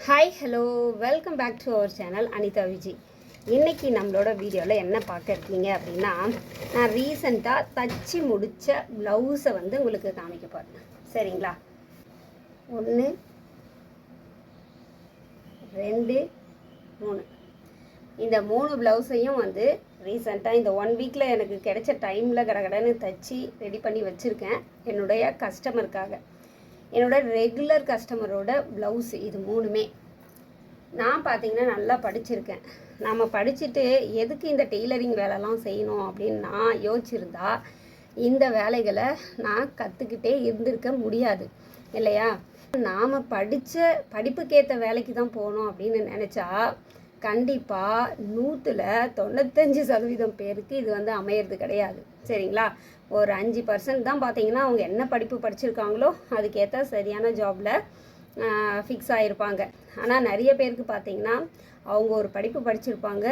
Hi hello welcome back to our channel Anita Viji இன்றைக்கி நம்மளோட வீடியோவில் என்ன பார்க்க இருக்கீங்க அப்படின்னா நான் ரீசண்டாக தச்சு முடித்த ப்ளவுஸை வந்து உங்களுக்கு காமிக்க போகிறேன் சரிங்களா? ஒன்று ரெண்டு மூணு. இந்த மூணு ப்ளவுஸையும் வந்து ரீசண்டாக இந்த ஒன் வீக்கில் எனக்கு கிடைச்ச டைமில் கடகடன்னு தச்சு ரெடி பண்ணி வச்சுருக்கேன். என்னுடைய கஸ்டமருக்காக என்னோட ரெகுலர் கஸ்டமரோட ப்ளவுஸ் இது மூணுமே. நான் பார்த்தீங்கன்னா நல்லா படிச்சிருக்கேன். நாம் படிச்சுட்டு எதுக்கு இந்த டெய்லரிங் வேலைலாம் செய்யணும் அப்படின்னு நான் யோசிச்சிருந்தா இந்த வேலைகளை நான் கற்றுக்கிட்டே இருந்திருக்க முடியாது. இல்லையா? நாம் படித்த படிப்புக்கேற்ற வேலைக்கு தான் போகணும் அப்படின்னு நினச்சா கண்டிப்பாக நூற்றில் தொண்ணூத்தஞ்சு சதவீதம் பேருக்கு இது வந்து அமையிறது கிடையாது. சரிங்களா? ஒரு அஞ்சு பர்சன்ட் தான் பார்த்தீங்கன்னா அவங்க என்ன படிப்பு படிச்சிருக்காங்களோ அதுக்கேற்ற சரியான ஜாபில் ஃபிக்ஸ் ஆகிருப்பாங்க ஆனால் நிறைய பேருக்கு பார்த்தீங்கன்னா அவங்க ஒரு படிப்பு படிச்சிருப்பாங்க.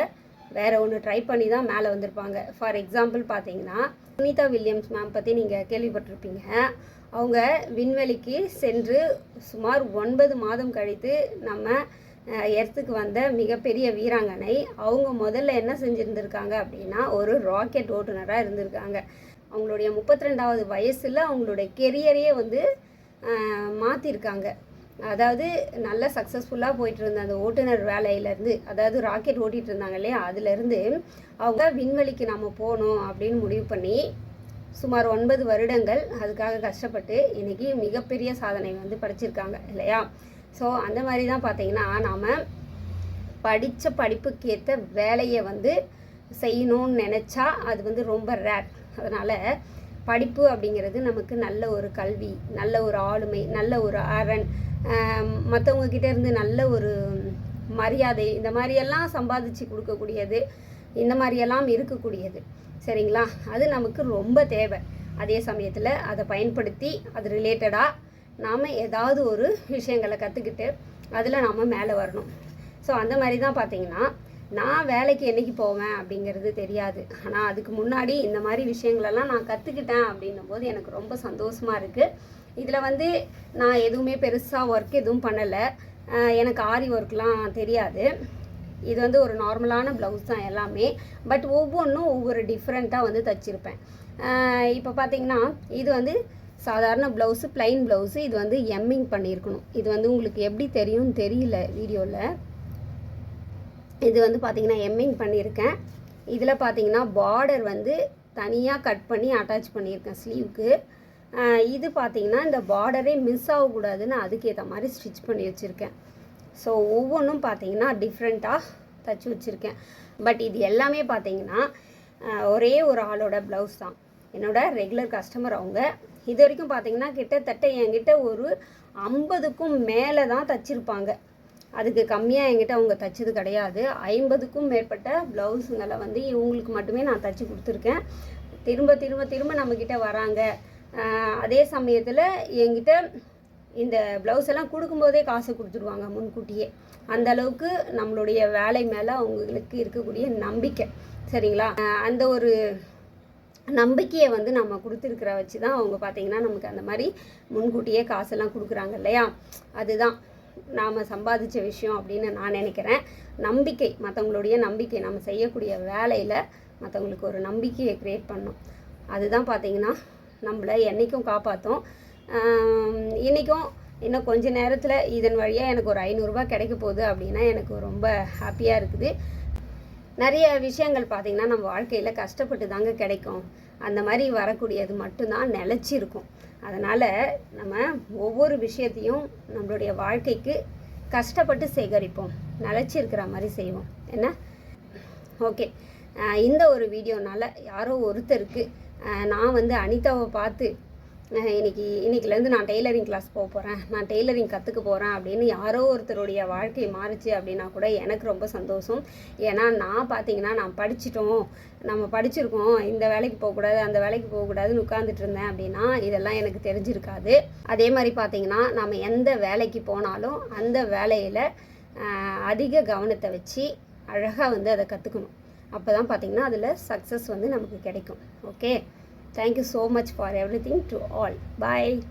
வேறு ஒன்று ட்ரை பண்ணி தான் மேலே வந்திருப்பாங்க. ஃபார் எக்ஸாம்பிள் பார்த்தீங்கன்னா சுனிதா வில்லியம்ஸ் மேம் பற்றி நீங்கள் கேள்விப்பட்டிருப்பீங்க. அவங்க விண்வெளிக்கு சென்று சுமார் ஒன்பது மாதம் கழித்து நம்ம எர்த்துக்கு வந்த மிகப்பெரிய வீராங்கனை அவங்க முதல்ல என்ன செஞ்சுருந்துருக்காங்க அப்படின்னா ஒரு ராக்கெட் ஓட்டுநராக இருந்திருக்காங்க. அவங்களுடைய முப்பத்தி ரெண்டாவது வயசில் அவங்களுடைய கெரியரையே வந்து மாற்றிருக்காங்க அதாவது நல்ல சக்ஸஸ்ஃபுல்லாக போயிட்டு இருந்த அந்த ஓட்டுநர் வேலையிலேருந்து அதாவது ராக்கெட் ஓட்டிகிட்டு இருந்தாங்க இல்லையா அதுலேருந்து அவங்க விண்வெளிக்கு நம்ம போகணும் அப்படின்னு முடிவு பண்ணி சுமார் ஒன்பது வருடங்கள் அதுக்காக கஷ்டப்பட்டு இன்றைக்கி மிகப்பெரிய சாதனை வந்து படிச்சிருக்காங்க இல்லையா? ஸோ அந்த மாதிரி தான் பார்த்தீங்கன்னா நாம் படித்த படிப்புக்கேற்ற வேலையை வந்து செய்யணும்னு நினச்சா அது வந்து ரொம்ப ரேர் அதனால் படிப்பு அப்படிங்கிறது நமக்கு நல்ல ஒரு கல்வி நல்ல ஒரு ஆளுமை நல்ல ஒரு அரண் மற்றவங்கக்கிட்ட இருந்து நல்ல ஒரு மரியாதை இந்த மாதிரியெல்லாம் சம்பாதிச்சு கொடுக்கக்கூடியது இந்த மாதிரியெல்லாம் இருக்கக்கூடியது. சரிங்களா? அது நமக்கு ரொம்ப தேவை. அதே சமயத்தில் அதை பயன்படுத்தி அது ரிலேட்டடாக நாம் ஏதாவது ஒரு விஷயங்களை கற்றுக்கிட்டு அதில் நாம் மேலே வரணும். ஸோ அந்த மாதிரி தான் பார்த்தீங்கன்னா நான் வேலைக்கு என்றைக்கு போவேன் அப்படிங்கிறது தெரியாது. ஆனால் அதுக்கு முன்னாடி இந்த மாதிரி விஷயங்களெல்லாம் நான் கற்றுக்கிட்டேன் அப்படின்னும் போது எனக்கு ரொம்ப சந்தோஷமாக இருக்குது இதில் வந்து நான் எதுவுமே பெருசாக ஒர்க் எதுவும் பண்ணலை. எனக்கு ஆரி ஒர்க்லாம் தெரியாது. இது வந்து ஒரு நார்மலான ப்ளவுஸ் தான் எல்லாமே. பட் ஒவ்வொன்றும் ஒவ்வொரு டிஃப்ரெண்ட்டாக வந்து தச்சுருப்பேன். இப்போ பார்த்தீங்கன்னா இது வந்து சாதாரண ப்ளவுஸு ப்ளைன் ப்ளவுஸு இது வந்து எம்மிங் பண்ணியிருக்கணும். இது வந்து உங்களுக்கு எப்படி தெரியும்னு தெரியல வீடியோவில் இது வந்து பார்த்திங்கன்னா எம்மிங் பண்ணியிருக்கேன். இதில் பார்த்தீங்கன்னா பார்டர் வந்து தனியாக கட் பண்ணி அட்டாச் பண்ணியிருக்கேன் ஸ்லீவுக்கு இது பார்த்திங்கன்னா இந்த பார்டரே மிஸ் ஆகக்கூடாதுன்னு அதுக்கேற்ற மாதிரி ஸ்டிச் பண்ணி வச்சுருக்கேன். ஸோ ஒவ்வொன்றும் பார்த்திங்கன்னா டிஃப்ரெண்ட்டாக தச்சு வச்சுருக்கேன். பட் இது எல்லாமே பார்த்தீங்கன்னா ஒரே ஒரு ஆளோட ப்ளவுஸ் தான். என்னோட ரெகுலர் கஸ்டமர் அவங்க. இது வரைக்கும் பார்த்தீங்கன்னா கிட்டத்தட்ட என்கிட்ட ஒரு ஐம்பதுக்கும் மேலே தான் தச்சிருப்பாங்க. அதுக்கு கம்மியாக என்கிட்ட அவங்க தைச்சது கிடையாது. ஐம்பதுக்கும் மேற்பட்ட ப்ளவுஸுங்களை வந்து இவங்களுக்கு மட்டுமே நான் தைச்சி கொடுத்துருக்கேன். திரும்ப திரும்ப திரும்ப நம்மக்கிட்ட வராங்க. அதே சமயத்தில் என்கிட்ட இந்த ப்ளவுஸ் எல்லாம் கொடுக்கும்போதே காசு கொடுத்துருவாங்க முன்கூட்டியே. அந்த அளவுக்கு நம்மளுடைய வேலை மேலே அவங்களுக்கு இருக்கக்கூடிய நம்பிக்கை. சரிங்களா? அந்த ஒரு நம்பிக்கையை வந்து நம்ம கொடுத்துருக்கிற வச்சு தான் அவங்க பார்த்தீங்கன்னா நமக்கு அந்த மாதிரி முன்கூட்டியே காசெல்லாம் கொடுக்குறாங்க இல்லையா? அதுதான். நாம் சம்பாதிச்ச விஷயம் அப்படின்னு நான் நினைக்கிறேன். நம்பிக்கை மற்றவங்களுடைய நம்பிக்கை. நம்ம செய்யக்கூடிய வேலையில் மற்றவங்களுக்கு ஒரு நம்பிக்கையை க்ரியேட் பண்ணோம் அதுதான் பார்த்தீங்கன்னா நம்மளை என்றைக்கும் காப்பாற்றும் இன்றைக்கும் இன்னும் கொஞ்ச நேரத்தில் இதன் வழியாக எனக்கு ஒரு ஐநூறுரூவா கிடைக்க போகுது அப்படின்னா எனக்கு ரொம்ப ஹாப்பியாக இருக்குது. நிறைய விஷயங்கள் பார்த்திங்கன்னா நம்ம வாழ்க்கையில் கஷ்டப்பட்டு தாங்க கிடைக்கும். அந்த மாதிரி வரக்கூடியது மட்டும்தான் நிலச்சிருக்கும். அதனால் நம்ம ஒவ்வொரு விஷயத்தையும் நம்மளுடைய வாழ்க்கைக்கு கஷ்டப்பட்டு சேகரிப்போம். நிலச்சிருக்கிற மாதிரி செய்வோம். என்ன? ஓகே. இந்த ஒரு வீடியோனால் யாரோ ஒருத்தருக்கு நான் வந்து அனிதாவை பார்த்து இன்னைக்கு இன்னைக்குலேருந்து நான் டெய்லரிங் கிளாஸ் போக போகிறேன் நான் டெய்லரிங் கற்றுக்க போகிறேன் அப்படின்னு யாரோ ஒருத்தருடைய வாழ்க்கை மாறுச்சு அப்படின்னா கூட எனக்கு ரொம்ப சந்தோஷம். ஏன்னா நான் பார்த்தீங்கன்னா நான் படிச்சிட்டோம். நம்ம படிச்சிருக்கோம். இந்த வேலைக்கு போகக்கூடாது அந்த வேலைக்கு போகக்கூடாதுன்னு உட்காந்துட்டு இருந்தேன் அப்படின்னா இதெல்லாம் எனக்கு தெரிஞ்சிருக்காது. அதே மாதிரி பார்த்தீங்கன்னா நம்ம எந்த வேலைக்கு போனாலும் அந்த வேலையில் அதிக கவனத்தை வச்சு அழகாக வந்து அதை கற்றுக்கணும் அப்போ தான் பார்த்தீங்கன்னா அதில் சக்ஸஸ் வந்து நமக்கு கிடைக்கும். Okay Thank you so much for everything to all. Bye.